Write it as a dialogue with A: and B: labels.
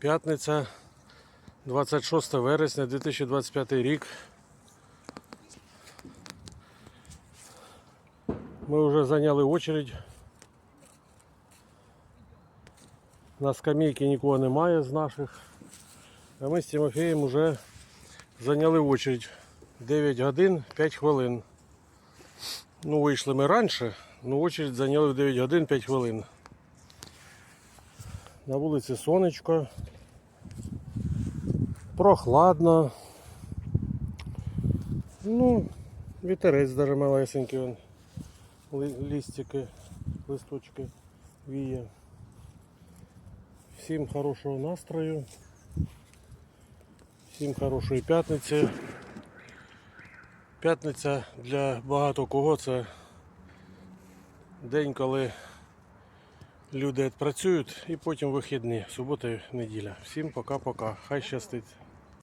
A: П'ятниця, 26 вересня 2025 рік. Ми вже зайняли очередь. На скамейці нікого немає з наших. А ми з Тимофієм вже зайняли очередь 9 годин 5 хвилин. Ну, вийшли ми раніше, але очередь зайняли в 9 годин 5 хвилин. На вулиці сонечко. Прохладно. Ну, вітерець даже малесенький он. Ли- Листики, листочки віє. Всім хорошого настрою. Всім хорошої п'ятниці. П'ятниця для багато кого це день, коли люди працюють і потім вихідні, субота неділя. Всім пока-пока. Хай щастить.